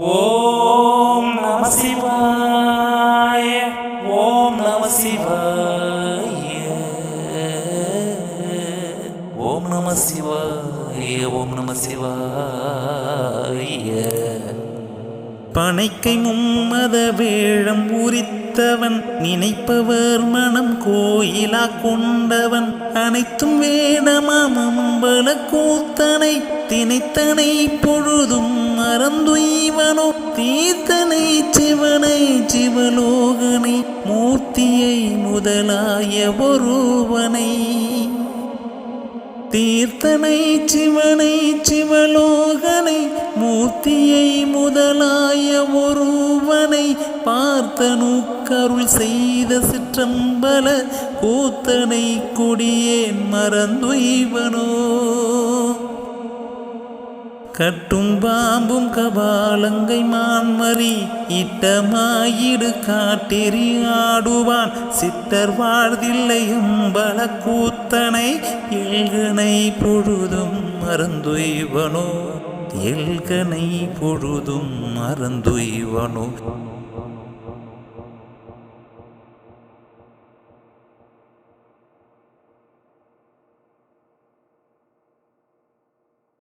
ஓம் நம சிவாய ஓம் நம சிவாய. ஓம் நம சிவாய ஓம் நம சிவாய. பனைக்கை மும்மத வேழம் உரித்தவன் நினைப்பவர் மனம் கோயிலா கொண்டவன். அனைத்தும் வேடமாம் அம்பல கூத்தனை தினைத்தனை பொழுதும் மறந்துய மறந்துய்வனோ தீர்த்தனை சிவனை சிவலோகனை மூர்த்தியை முதலாய ஒருவனை. தீர்த்தனை சிவனை சிவலோகனை மூர்த்தியை முதலாய ஒருவனை. பார்த்தனு கருள் செய்த சிற்றம்பல கூத்தனை கொடியேன் மறந்துய்வனோ. கட்டும் பாம்பும் கபாலங்கை மான்மறி இட்டமாயிடு காட்டெறி ஆடுவான். சித்தர் வாழ்தில்லை அம்பல கூத்தனை எல்கனை பொழுதும் மறந்துய்வனோ? எல்கனை பொழுதும் மறந்துய்வனோ?